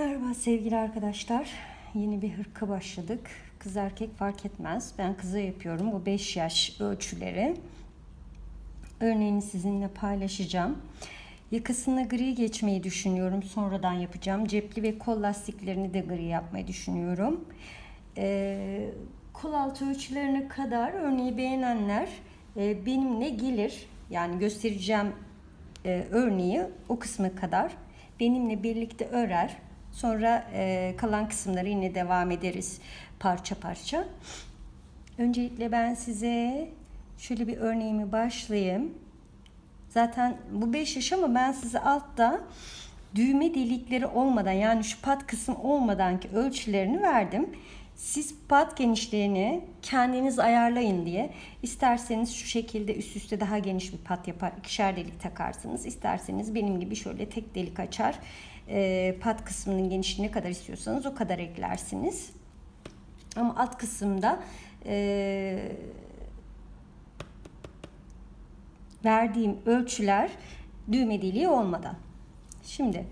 Merhaba sevgili arkadaşlar. Yeni bir hırka başladık. Kız erkek fark etmez. Ben kıza yapıyorum. Bu 5 yaş ölçüleri. Örneğini sizinle paylaşacağım. Yakasına gri geçmeyi düşünüyorum. Sonradan yapacağım. Cepli ve kol lastiklerini de gri yapmayı düşünüyorum. Ee, kol altı ölçülerine kadar örneği beğenenler e, benimle gelir. Yani göstereceğim e, örneği o kısmı kadar benimle birlikte örer. Sonra e, kalan kısımları yine devam ederiz parça parça. Öncelikle ben size şöyle bir örneğimi başlayayım. Zaten bu 5 yaş ama ben size altta düğme delikleri olmadan yani şu pat kısım olmadan ki ölçülerini verdim. Siz pat genişliğini kendiniz ayarlayın diye. İsterseniz şu şekilde üst üste daha geniş bir pat yapar, ikişer delik takarsınız. İsterseniz benim gibi şöyle tek delik açar, e, pat kısmının genişliği ne kadar istiyorsanız o kadar eklersiniz. Ama alt kısımda e, verdiğim ölçüler düğme deliği olmadan. Şimdi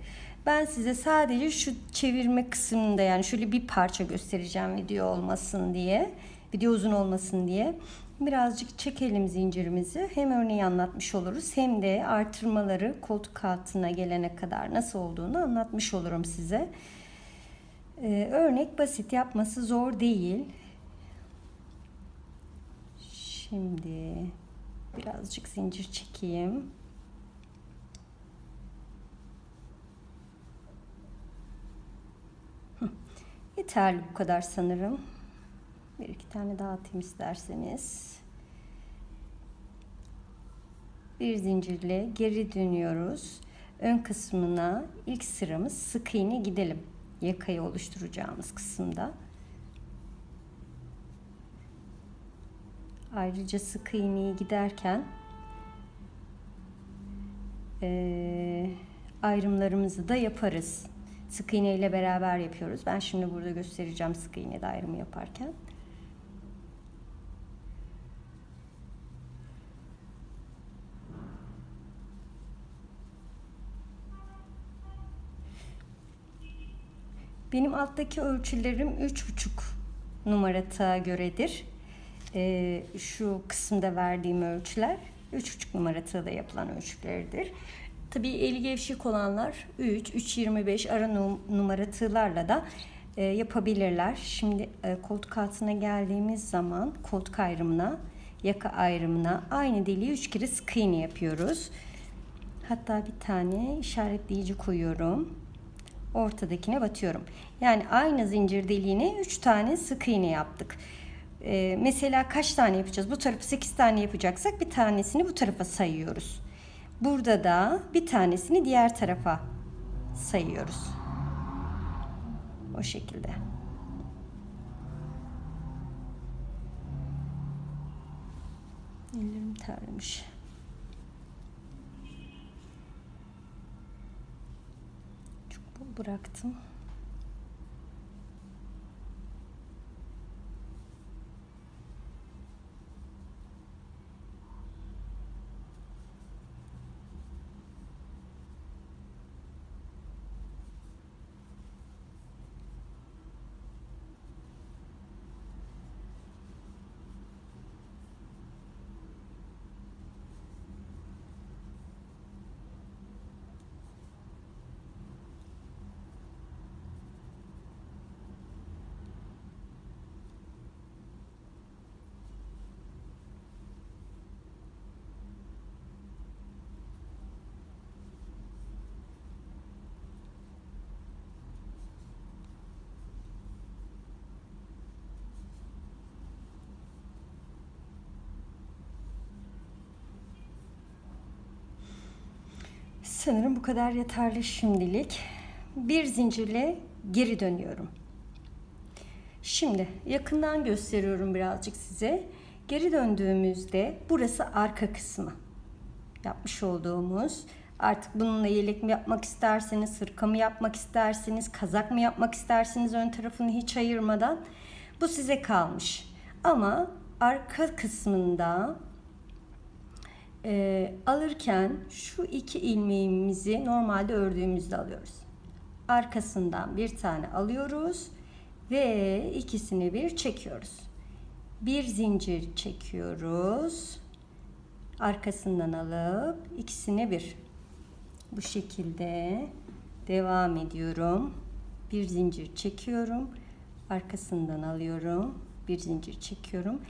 ben size sadece şu çevirme kısmında yani şöyle bir parça göstereceğim video olmasın diye. Video uzun olmasın diye. Birazcık çekelim zincirimizi. Hem örneği anlatmış oluruz hem de artırmaları koltuk altına gelene kadar nasıl olduğunu anlatmış olurum size. Ee, örnek basit yapması zor değil. Şimdi birazcık zincir çekeyim. Yeterli bu kadar sanırım. Bir iki tane daha atayım isterseniz. Bir zincirle geri dönüyoruz. Ön kısmına ilk sıramız sık iğne gidelim. Yakayı oluşturacağımız kısımda. Ayrıca sık iğneyi giderken e, ayrımlarımızı da yaparız. Sık iğne ile beraber yapıyoruz. Ben şimdi burada göstereceğim sık iğne de ayrımı yaparken. Benim alttaki ölçülerim 3,5 numarata göredir. Ee, şu kısımda verdiğim ölçüler 3,5 numarata da yapılan ölçüleridir. Tabii eli gevşek olanlar 3, 3.25 ara numara tığlarla da e, yapabilirler. Şimdi e, koltuk altına geldiğimiz zaman koltuk ayrımına, yaka ayrımına aynı deliği 3 kere sık iğne yapıyoruz. Hatta bir tane işaretleyici koyuyorum. Ortadakine batıyorum. Yani aynı zincir deliğine 3 tane sık iğne yaptık. Ee, mesela kaç tane yapacağız? Bu tarafı 8 tane yapacaksak bir tanesini bu tarafa sayıyoruz. Burada da bir tanesini diğer tarafa sayıyoruz. O şekilde. Ellerim terlemiş. Çok bol bıraktım. Sanırım bu kadar yeterli şimdilik. Bir zincirle geri dönüyorum. Şimdi yakından gösteriyorum birazcık size. Geri döndüğümüzde burası arka kısmı. Yapmış olduğumuz artık bununla yelek mi yapmak isterseniz, hırka mı yapmak isterseniz, kazak mı yapmak isterseniz ön tarafını hiç ayırmadan bu size kalmış. Ama arka kısmında e, alırken şu iki ilmeğimizi normalde ördüğümüzde alıyoruz. arkasından bir tane alıyoruz ve ikisini bir çekiyoruz. Bir zincir çekiyoruz. Arkasından alıp ikisini bir. Bu şekilde devam ediyorum. Bir zincir çekiyorum. Arkasından alıyorum. Bir zincir çekiyorum.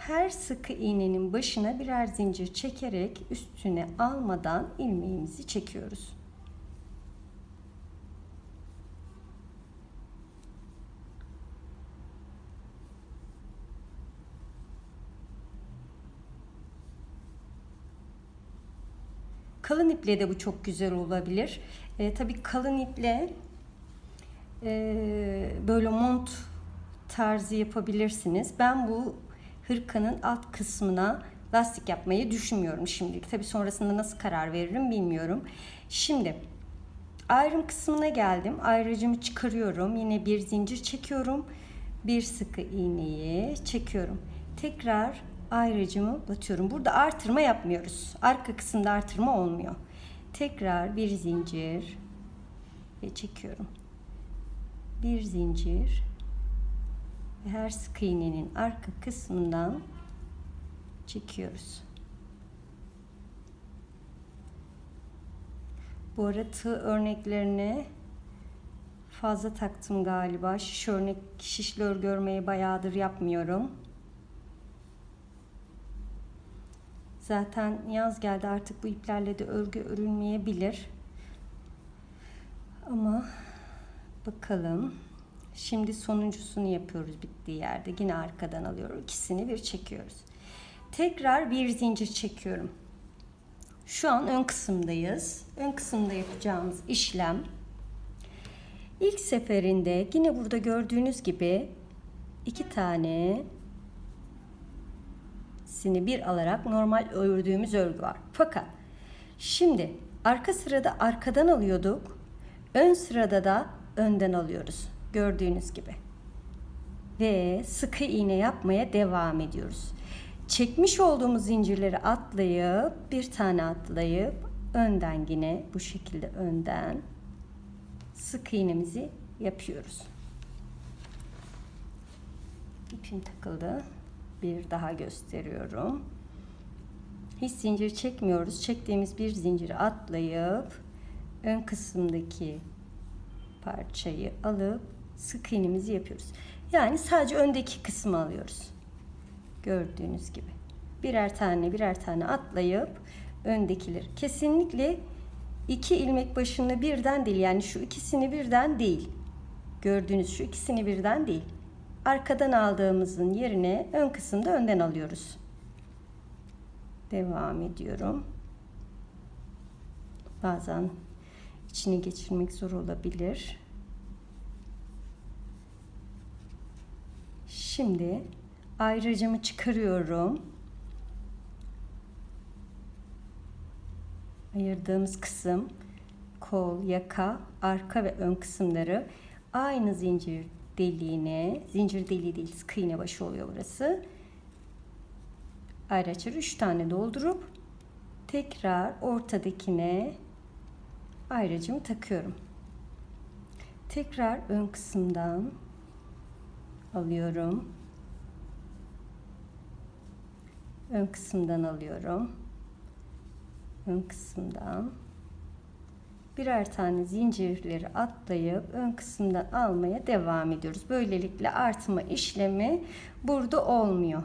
Her sıkı iğnenin başına birer zincir çekerek üstüne almadan ilmeğimizi çekiyoruz. Kalın iple de bu çok güzel olabilir. E, tabii kalın iple e, böyle mont tarzı yapabilirsiniz. Ben bu hırkanın alt kısmına lastik yapmayı düşünmüyorum şimdilik. Tabii sonrasında nasıl karar veririm bilmiyorum. Şimdi ayrım kısmına geldim. Ayrıcımı çıkarıyorum. Yine bir zincir çekiyorum. Bir sıkı iğneyi çekiyorum. Tekrar ayrıcımı batıyorum. Burada artırma yapmıyoruz. Arka kısımda artırma olmuyor. Tekrar bir zincir ve çekiyorum. Bir zincir sık iğnenin arka kısmından çekiyoruz. Bu arada tığ örneklerine fazla taktım galiba. Şiş örnek, şişli örgü örmeyi bayağıdır yapmıyorum. Zaten yaz geldi artık bu iplerle de örgü örülmeyebilir. Ama bakalım. Şimdi sonuncusunu yapıyoruz bittiği yerde. Yine arkadan alıyorum. İkisini bir çekiyoruz. Tekrar bir zincir çekiyorum. Şu an ön kısımdayız. Ön kısımda yapacağımız işlem ilk seferinde yine burada gördüğünüz gibi iki tane sini bir alarak normal ördüğümüz örgü var. Fakat şimdi arka sırada arkadan alıyorduk. Ön sırada da önden alıyoruz. Gördüğünüz gibi. Ve sıkı iğne yapmaya devam ediyoruz. Çekmiş olduğumuz zincirleri atlayıp bir tane atlayıp önden yine bu şekilde önden sık iğnemizi yapıyoruz. İpim takıldı bir daha gösteriyorum. Hiç zincir çekmiyoruz. Çektiğimiz bir zinciri atlayıp ön kısımdaki parçayı alıp sık iğnemizi yapıyoruz. Yani sadece öndeki kısmı alıyoruz. Gördüğünüz gibi. Birer tane birer tane atlayıp öndekileri. Kesinlikle iki ilmek başını birden değil. Yani şu ikisini birden değil. Gördüğünüz şu ikisini birden değil arkadan aldığımızın yerine ön kısımda önden alıyoruz. Devam ediyorum. Bazen içini geçirmek zor olabilir. Şimdi ayrıcımı çıkarıyorum. Ayırdığımız kısım kol, yaka, arka ve ön kısımları aynı zincir deliğine, zincir deliği değil sık iğne başı oluyor burası. Ayrı açır 3 tane doldurup tekrar ortadakine ayracımı takıyorum. Tekrar ön kısımdan alıyorum. Ön kısımdan alıyorum. Ön kısımdan birer tane zincirleri atlayıp ön kısımdan almaya devam ediyoruz. Böylelikle artma işlemi burada olmuyor.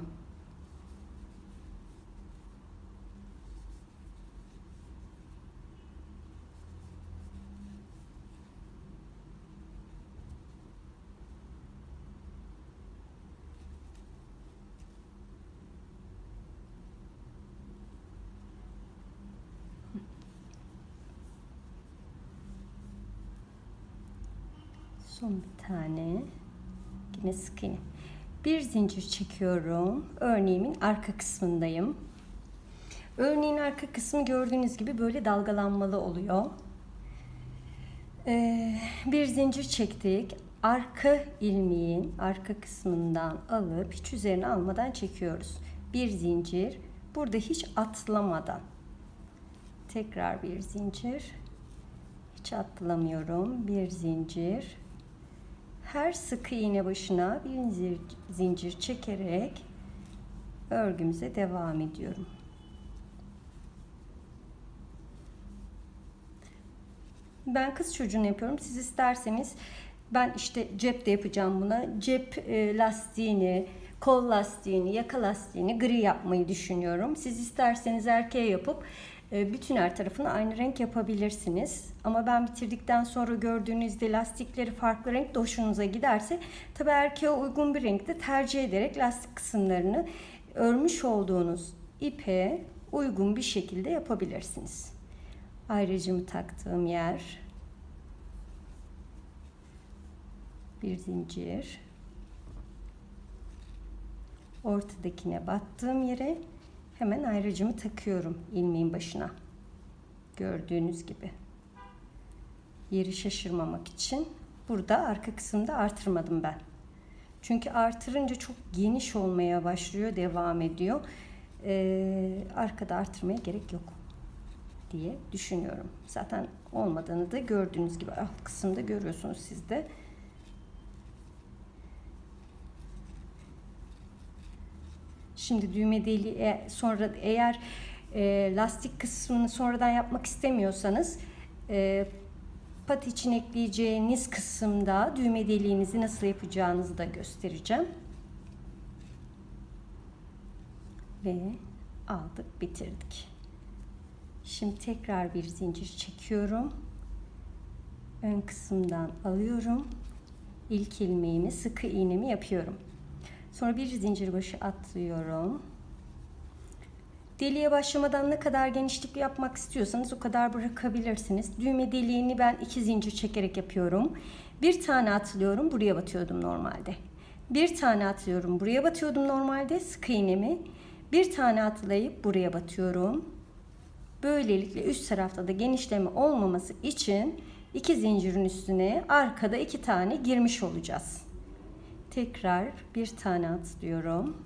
Son bir tane. Yine sık iğne. Bir zincir çekiyorum. Örneğimin arka kısmındayım. Örneğin arka kısmı gördüğünüz gibi böyle dalgalanmalı oluyor. Ee, bir zincir çektik. Arka ilmeğin arka kısmından alıp hiç üzerine almadan çekiyoruz. Bir zincir. Burada hiç atlamadan. Tekrar bir zincir. Hiç atlamıyorum. Bir zincir. Her sık iğne başına bir zincir, zincir çekerek örgümüze devam ediyorum. Ben kız çocuğunu yapıyorum. Siz isterseniz ben işte cepte yapacağım buna. Cep e, lastiğini, kol lastiğini, yaka lastiğini gri yapmayı düşünüyorum. Siz isterseniz erkeğe yapıp bütün her tarafını aynı renk yapabilirsiniz. Ama ben bitirdikten sonra gördüğünüzde lastikleri farklı renk de hoşunuza giderse tabi erkeğe uygun bir renkte tercih ederek lastik kısımlarını örmüş olduğunuz ipe uygun bir şekilde yapabilirsiniz. Ayrıcımı taktığım yer bir zincir ortadakine battığım yere hemen ayrıcımı takıyorum ilmeğin başına. Gördüğünüz gibi. Yeri şaşırmamak için burada arka kısımda artırmadım ben. Çünkü artırınca çok geniş olmaya başlıyor devam ediyor. Ee, arkada artırmaya gerek yok diye düşünüyorum. Zaten olmadığını da gördüğünüz gibi alt kısımda görüyorsunuz siz Şimdi düğme deliği e, sonra eğer e, lastik kısmını sonradan yapmak istemiyorsanız e, pat için ekleyeceğiniz kısımda düğme deliğinizi nasıl yapacağınızı da göstereceğim. Ve aldık bitirdik. Şimdi tekrar bir zincir çekiyorum. Ön kısımdan alıyorum. İlk ilmeğimi sıkı iğnemi yapıyorum. Sonra bir zincir başı atlıyorum. Deliğe başlamadan ne kadar genişlik yapmak istiyorsanız o kadar bırakabilirsiniz. Düğme deliğini ben iki zincir çekerek yapıyorum. Bir tane atlıyorum. Buraya batıyordum normalde. Bir tane atlıyorum. Buraya batıyordum normalde. Sık iğnemi. Bir tane atlayıp buraya batıyorum. Böylelikle üst tarafta da genişleme olmaması için iki zincirin üstüne arkada iki tane girmiş olacağız. Tekrar bir tane atlıyorum.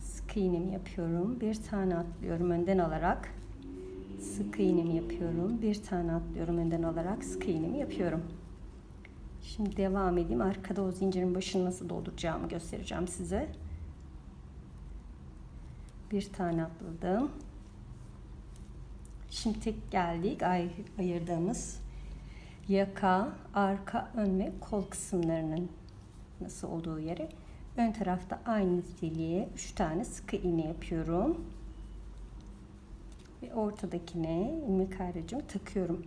Sık iğnemi yapıyorum. Bir tane atlıyorum önden alarak. Sık iğnemi yapıyorum. Bir tane atlıyorum önden alarak sık iğnemi yapıyorum. Şimdi devam edeyim. Arkada o zincirin başını nasıl dolduracağımı göstereceğim size. Bir tane atladım. Şimdi tek geldik ay ayırdığımız yaka, arka, ön ve kol kısımlarının nasıl olduğu yere. Ön tarafta aynı deliğe 3 tane sıkı iğne yapıyorum. Ve ortadakine ilmek ayrıcımı takıyorum.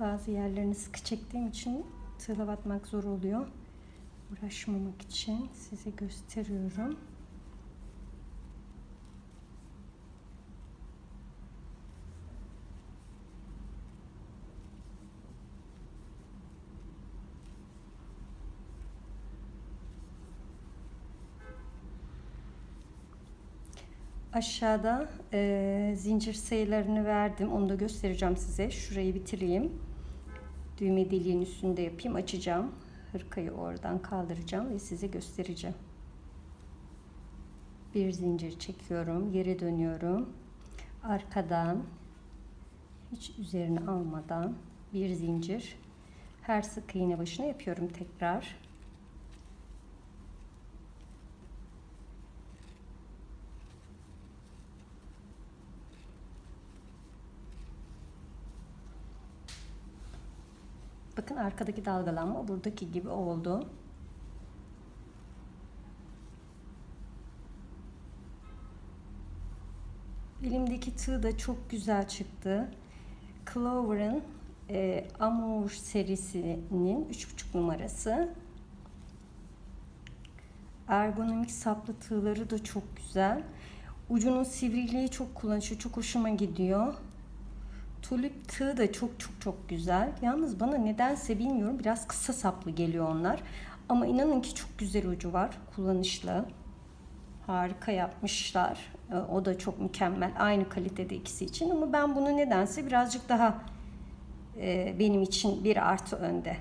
Bazı yerlerini sıkı çektiğim için tığla batmak zor oluyor. Uğraşmamak için size gösteriyorum. Aşağıda e, zincir sayılarını verdim. Onu da göstereceğim size. Şurayı bitireyim. Düğme deliğin üstünde yapayım. Açacağım. Hırkayı oradan kaldıracağım ve size göstereceğim. Bir zincir çekiyorum. Geri dönüyorum. Arkadan hiç üzerine almadan bir zincir her sık iğne başına yapıyorum tekrar. Bakın arkadaki dalgalanma buradaki gibi oldu. Elimdeki tığ da çok güzel çıktı. Clover'ın e, Amour serisinin 3,5 numarası. Ergonomik saplı tığları da çok güzel. Ucunun sivriliği çok kullanışlı, çok hoşuma gidiyor. Tulip tığ da çok çok çok güzel. Yalnız bana nedense bilmiyorum biraz kısa saplı geliyor onlar. Ama inanın ki çok güzel ucu var. Kullanışlı. Harika yapmışlar. Ee, O da çok mükemmel. Aynı kalitede ikisi için ama ben bunu nedense birazcık daha e, benim için bir artı önde.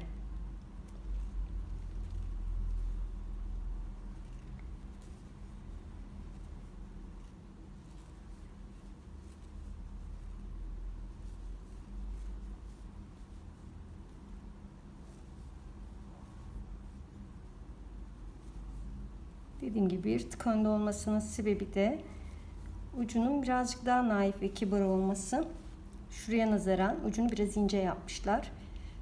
Dediğim gibi bir tık önde olmasının sebebi de ucunun birazcık daha naif ve kibar olması. Şuraya nazaran ucunu biraz ince yapmışlar.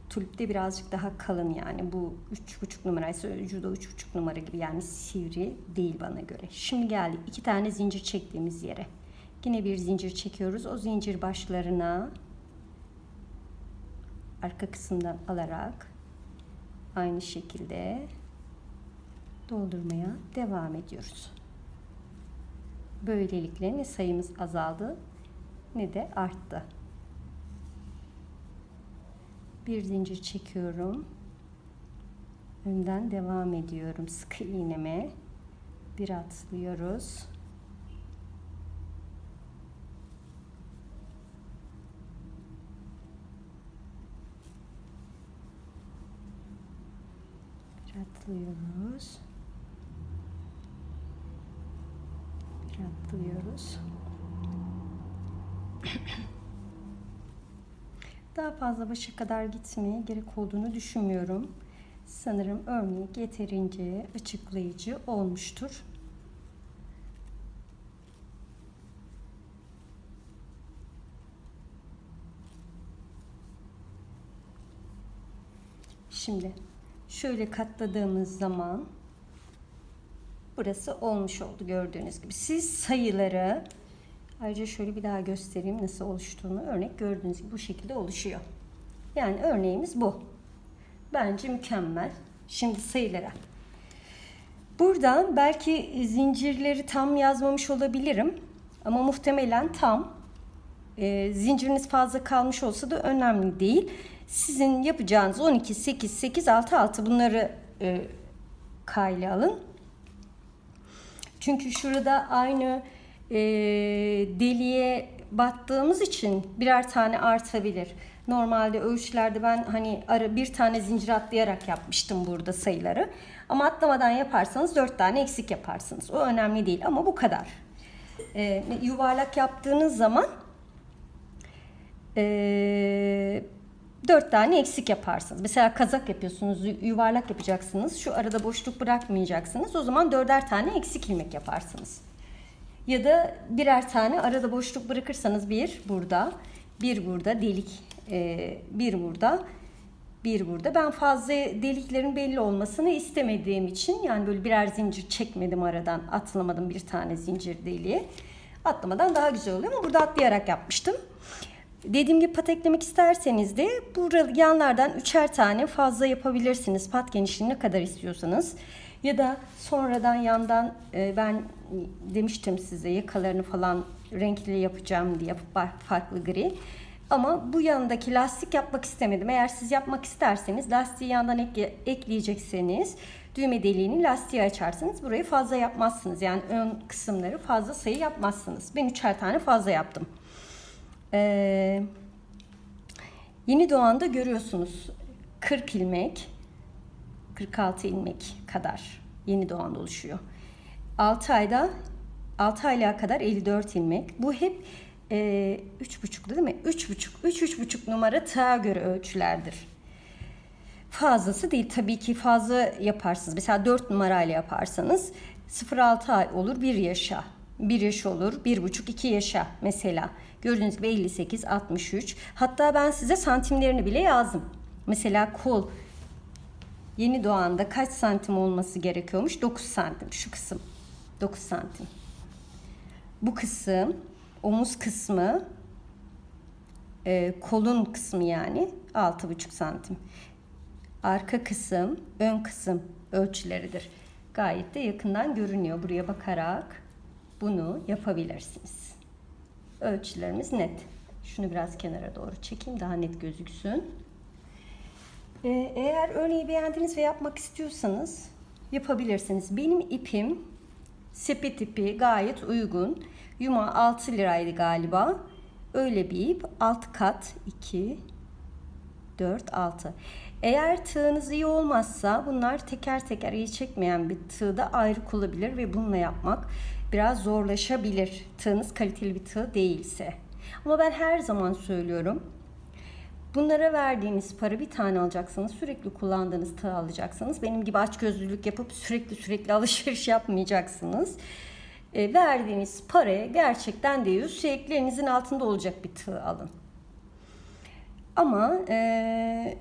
Tulip de birazcık daha kalın yani bu 3,5 numara ise ucu da 3,5 numara gibi yani sivri değil bana göre. Şimdi geldik iki tane zincir çektiğimiz yere. Yine bir zincir çekiyoruz. O zincir başlarına arka kısımdan alarak aynı şekilde doldurmaya devam ediyoruz. Böylelikle ne sayımız azaldı ne de arttı. Bir zincir çekiyorum. Önden devam ediyorum sıkı iğneme. Bir atlıyoruz. Bir atlıyoruz. Bir atlıyoruz. Daha fazla başa kadar gitmeye gerek olduğunu düşünmüyorum. Sanırım örnek yeterince açıklayıcı olmuştur. Şimdi şöyle katladığımız zaman burası olmuş oldu gördüğünüz gibi. Siz sayıları ayrıca şöyle bir daha göstereyim nasıl oluştuğunu. Örnek gördüğünüz gibi bu şekilde oluşuyor. Yani örneğimiz bu. Bence mükemmel. Şimdi sayılara. Buradan belki zincirleri tam yazmamış olabilirim. Ama muhtemelen tam. E, zinciriniz fazla kalmış olsa da önemli değil. Sizin yapacağınız 12, 8, 8, 6, 6 bunları e, kayla alın. Çünkü şurada aynı e, deliğe battığımız için birer tane artabilir. Normalde ölçülerde ben hani ara bir tane zincir atlayarak yapmıştım burada sayıları. Ama atlamadan yaparsanız dört tane eksik yaparsınız. O önemli değil ama bu kadar. E, yuvarlak yaptığınız zaman e, dört tane eksik yaparsınız. Mesela kazak yapıyorsunuz, yuvarlak yapacaksınız. Şu arada boşluk bırakmayacaksınız. O zaman dörder tane eksik ilmek yaparsınız. Ya da birer tane arada boşluk bırakırsanız bir burada, bir burada delik, e, bir burada, bir burada. Ben fazla deliklerin belli olmasını istemediğim için yani böyle birer zincir çekmedim aradan, atlamadım bir tane zincir deliği. Atlamadan daha güzel oluyor ama burada atlayarak yapmıştım. Dediğim gibi pat eklemek isterseniz de burada yanlardan üçer tane fazla yapabilirsiniz. Pat genişliği ne kadar istiyorsanız. Ya da sonradan yandan e, ben demiştim size yakalarını falan renkli yapacağım diye farklı gri. Ama bu yanındaki lastik yapmak istemedim. Eğer siz yapmak isterseniz lastiği yandan ekle, ekleyecekseniz düğme deliğini lastiği açarsınız. Burayı fazla yapmazsınız. Yani ön kısımları fazla sayı yapmazsınız. Ben üçer tane fazla yaptım. Ee, yeni doğanda görüyorsunuz 40 ilmek 46 ilmek kadar yeni doğanda oluşuyor. 6 ayda 6 aylığa kadar 54 ilmek. Bu hep e, 3,5 değil mi? 3,5 3 3,5 numara tığa göre ölçülerdir. Fazlası değil tabii ki fazla yaparsınız. Mesela 4 numarayla yaparsanız 0,6 ay olur 1 yaşa. 1 yaş olur, 1,5 2 yaşa mesela. Gördüğünüz gibi 58, 63. Hatta ben size santimlerini bile yazdım. Mesela kol yeni doğanda kaç santim olması gerekiyormuş? 9 santim şu kısım. 9 santim. Bu kısım omuz kısmı e, kolun kısmı yani 6,5 santim. Arka kısım, ön kısım ölçüleridir. Gayet de yakından görünüyor. Buraya bakarak bunu yapabilirsiniz. Ölçülerimiz net. Şunu biraz kenara doğru çekeyim daha net gözüksün. Ee, eğer örneği beğendiniz ve yapmak istiyorsanız yapabilirsiniz. Benim ipim Sepet ipi gayet uygun. Yuma 6 liraydı galiba. Öyle bir ip. Alt kat 2, 4, 6. Eğer tığınız iyi olmazsa bunlar teker teker iyi çekmeyen bir tığda ayrı kullanabilir ve bununla yapmak biraz zorlaşabilir. Tığınız kaliteli bir tığ değilse. Ama ben her zaman söylüyorum. Bunlara verdiğiniz para bir tane alacaksınız. Sürekli kullandığınız tığ alacaksınız. Benim gibi açgözlülük yapıp sürekli sürekli alışveriş yapmayacaksınız. E, verdiğiniz paraya gerçekten değiyor. Sürekli elinizin altında olacak bir tığ alın. Ama e,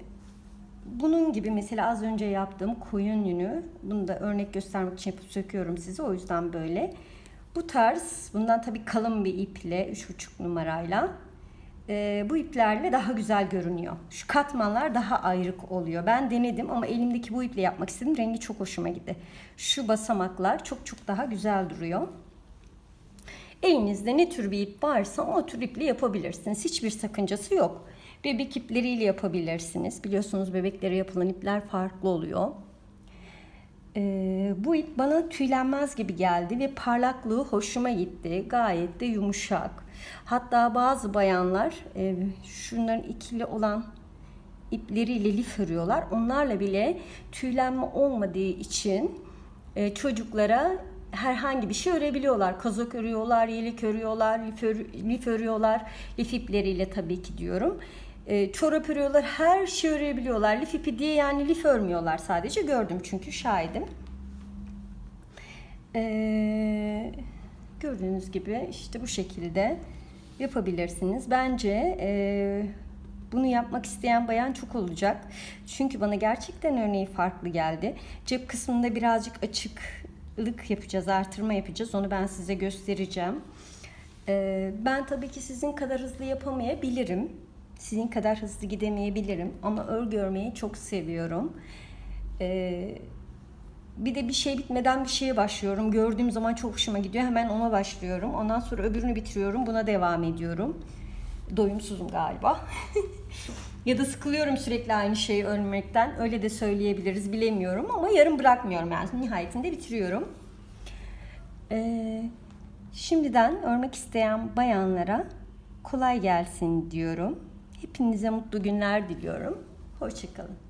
bunun gibi mesela az önce yaptığım koyun yünü, bunu da örnek göstermek için söküyorum size. O yüzden böyle. Bu tarz, bundan tabii kalın bir iple, 3,5 numarayla e, bu iplerle daha güzel görünüyor. Şu katmanlar daha ayrık oluyor. Ben denedim ama elimdeki bu iple yapmak istedim. Rengi çok hoşuma gitti. Şu basamaklar çok çok daha güzel duruyor. Elinizde ne tür bir ip varsa o tür iple yapabilirsiniz. Hiçbir sakıncası yok. Bebek ipleriyle yapabilirsiniz. Biliyorsunuz bebeklere yapılan ipler farklı oluyor. Ee, bu ip bana tüylenmez gibi geldi ve parlaklığı hoşuma gitti. Gayet de yumuşak. Hatta bazı bayanlar e, şunların ikili olan ipleriyle lif örüyorlar. Onlarla bile tüylenme olmadığı için e, çocuklara herhangi bir şey örebiliyorlar. Kazak örüyorlar, yelek örüyorlar, lif, ör, lif örüyorlar. Lif ipleriyle tabii ki diyorum. E, çorap örüyorlar, her şey örebiliyorlar. Lif ipi diye yani lif örmüyorlar sadece. Gördüm çünkü şahidim. E, gördüğünüz gibi işte bu şekilde yapabilirsiniz. Bence e, bunu yapmak isteyen bayan çok olacak. Çünkü bana gerçekten örneği farklı geldi. Cep kısmında birazcık açıklık yapacağız, artırma yapacağız. Onu ben size göstereceğim. E, ben tabii ki sizin kadar hızlı yapamayabilirim. Sizin kadar hızlı gidemeyebilirim. Ama örgü örmeyi çok seviyorum. Eee bir de bir şey bitmeden bir şeye başlıyorum. Gördüğüm zaman çok hoşuma gidiyor. Hemen ona başlıyorum. Ondan sonra öbürünü bitiriyorum. Buna devam ediyorum. Doyumsuzum galiba. ya da sıkılıyorum sürekli aynı şeyi örmekten. Öyle de söyleyebiliriz. Bilemiyorum ama yarım bırakmıyorum yani. Nihayetinde bitiriyorum. Ee, şimdiden örmek isteyen bayanlara kolay gelsin diyorum. Hepinize mutlu günler diliyorum. Hoşçakalın.